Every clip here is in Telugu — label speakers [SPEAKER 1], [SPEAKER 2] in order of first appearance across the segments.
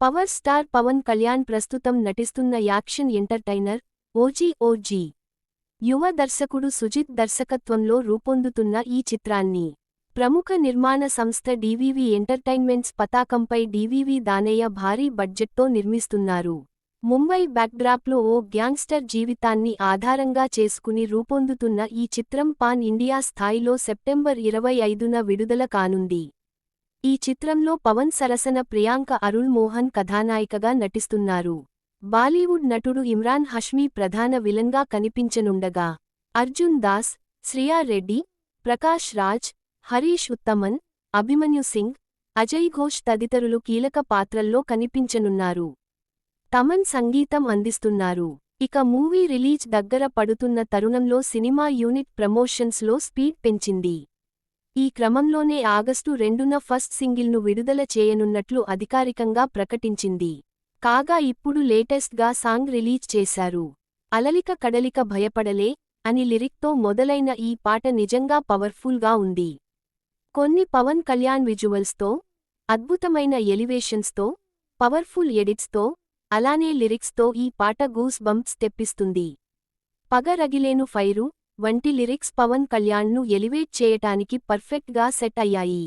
[SPEAKER 1] పవర్ స్టార్ పవన్ కళ్యాణ్ ప్రస్తుతం నటిస్తున్న యాక్షన్ ఎంటర్టైనర్ ఓజీ ఓజీ యువ దర్శకుడు సుజిత్ దర్శకత్వంలో రూపొందుతున్న ఈ చిత్రాన్ని ప్రముఖ నిర్మాణ సంస్థ డివివి ఎంటర్టైన్మెంట్స్ పతాకంపై డివివి దానయ్య భారీ బడ్జెట్తో నిర్మిస్తున్నారు. ముంబై బ్యాక్డ్రాప్లో ఓ గ్యాంగ్స్టర్ జీవితాన్ని ఆధారంగా చేసుకుని రూపొందుతున్న ఈ చిత్రం పాన్ ఇండియా స్థాయిలో సెప్టెంబర్ ఇరవై ఐదున విడుదల కానుంది. ఈ చిత్రంలో పవన్ సరసన ప్రియాంక అరుళ్ మోహన్ కథానాయికగా నటిస్తున్నారు. బాలీవుడ్ నటుడు ఇమ్రాన్ హష్మీ ప్రధాన విలన్గా కనిపించనుండగా అర్జున్ దాస్ శ్రియా రెడ్డి ప్రకాష్ రాజ్ హరీష్ ఉత్తమన్ అభిమన్యు సింగ్ అజయ్ ఘోష్ తదితరులు కీలక పాత్రల్లో కనిపించనున్నారు. తమన్ సంగీతం అందిస్తున్నారు. ఇక మూవీ రిలీజ్ దగ్గర పడుతున్న తరుణంలో సినిమా యూనిట్ ప్రమోషన్స్లో స్పీడ్ పెంచింది. ఈ క్రమంలోనే ఆగస్టు రెండున ఫస్ట్ సింగిల్ను విడుదల చేయనున్నట్లు అధికారికంగా ప్రకటించింది. కాగా ఇప్పుడు లేటెస్ట్గా సాంగ్ రిలీజ్ చేశారు. అలలిక కడలిక భయపడలే అని లిరిక్తో మొదలైన ఈ పాట నిజంగా పవర్ఫుల్గా ఉంది. కొన్ని పవన్ కళ్యాణ్ విజువల్స్తో అద్భుతమైన ఎలివేషన్స్తో పవర్ఫుల్ ఎడిట్స్తో అలానే లిరిక్స్తో ఈ పాట గూస్ బంప్స్ తెప్పిస్తుంది. పగ రగిలేను ఫైరు వంటి లిరిక్స్ పవన్ కళ్యాణ్ను ఎలివేట్ చేయటానికి పర్ఫెక్ట్గా సెట్ అయ్యాయి.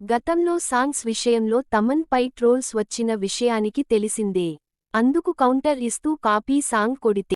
[SPEAKER 1] గతంలో సాంగ్స్ విషయంలో తమన్ పై ట్రోల్స్ వచ్చిన విషయానికి తెలిసిందే. అందుకు కౌంటర్ ఇస్తూ కాపీ సాంగ్ కొడితే